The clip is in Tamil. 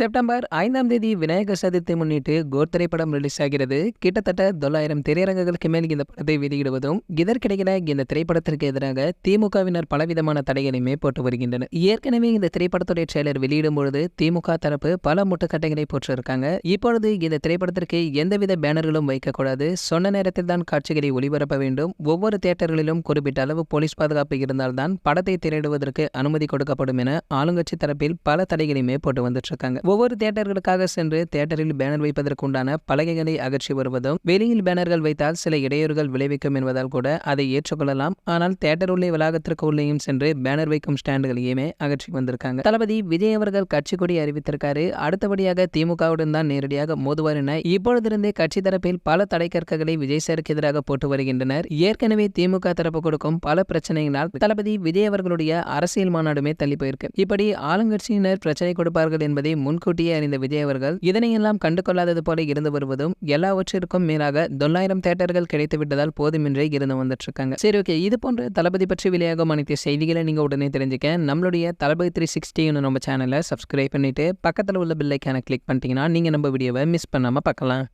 செப்டம்பர் ஐந்தாம் தேதி விநாயகர் சதுர்த்தி முன்னிட்டு கோர் திரைப்படம் ரிலீஸ் ஆகிறது. கிட்டத்தட்ட தொள்ளாயிரம் திரையரங்குகளுக்கு மேல் இந்த படத்தை வெளியிடுவதும் இதற்கிடையில இந்த திரைப்படத்திற்கு எதிராக திமுகவினர் பலவிதமான தடைகளையுமே போட்டு வருகின்றனர் ஏற்கனவே இந்த திரைப்படத்துடைய ட்ரெய்லர் வெளியிடும் பொழுது திமுக தரப்பு பல முட்டுக்கட்டைகளை போட்டிருக்காங்க. இப்பொழுது இந்த திரைப்படத்திற்கு எந்தவித பேனர்களும் வைக்கக்கூடாது. சொன்ன நேரத்தில் தான் காட்சிகளை ஒளிபரப்ப வேண்டும். ஒவ்வொரு தியேட்டர்களிலும் குறிப்பிட்ட அளவு போலீஸ் பாதுகாப்பு இருந்தால்தான் படத்தை திரையிடுவதற்கு அனுமதி கொடுக்கப்படும் என ஆளுங்கட்சி தரப்பில் பல தடைகளையுமே போட்டு வந்துட்டு இருக்காங்க. ஒவ்வொரு தியேட்டர்களுக்காக சென்று தியேட்டரில் பேனர் வைப்பதற்கு உண்டான பலகைகளை அகற்றி வருவதும் வெளியில் பேனர்கள் வைத்தால் சில இடையூறுகள் விளைவிக்கும் என்பதால் கூட அதை ஏற்றுக்கொள்ளலாம். ஆனால் தியேட்டர் உள்ளே வளாகத்திற்கு உள்ளேயும் சென்று பேனர் வைக்கும் ஸ்டாண்டுகளையுமே அகற்றி வந்திருக்காங்க. தளபதி விஜய் அவர்கள் கட்சி கொடி அறிவித்திருக்காரு. அடுத்தபடியாக திமுகவுடன் தான் நேரடியாக மோதுவார் என இப்பொழுதிருந்தே கட்சி தரப்பில் பல தடை கற்களை விஜய் சாருக்கு எதிராக போட்டு வருகின்றனர். ஏற்கனவே திமுக தரப்பு கொடுக்கும் பல பிரச்சனைகளால் தளபதி விஜய் அவர்களுடைய அரசியல் மாநாடுமே தள்ளி போயிருக்கு. இப்படி ஆளுங்கட்சியினர் பிரச்சனை கொடுப்பார்கள் என்பதை முன் முன்கூட்டியே அறிந்த விஜய் அவர்கள் இதனையெல்லாம் கண்டுகொள்ளாதது போல இருந்து வருவதும் எல்லாவற்றிற்கும் மேலாக தொள்ளாயிரம் தேட்டர்கள் கிடைத்து விட்டதால் போதுமின்றே இருந்து வந்துட்டு இருக்காங்க சரி ஓகே இது போன்ற தளபதி பற்றி வெளியாகும் அனைத்து செய்திகளை நீங்க உடனே தெரிஞ்சுக்க. நம்மளுடைய தளபதி த்ரீ சிக்ஸ்டின்னு நம்ம சேனலை சப்ஸ்கிரைப் பண்ணிட்டு பக்கத்தில் உள்ள பில்லைக்கான கிளிக் பண்ணிட்டீங்கன்னா நீங்க நம்ம வீடியோவை மிஸ் பண்ணாம பார்க்கலாம்.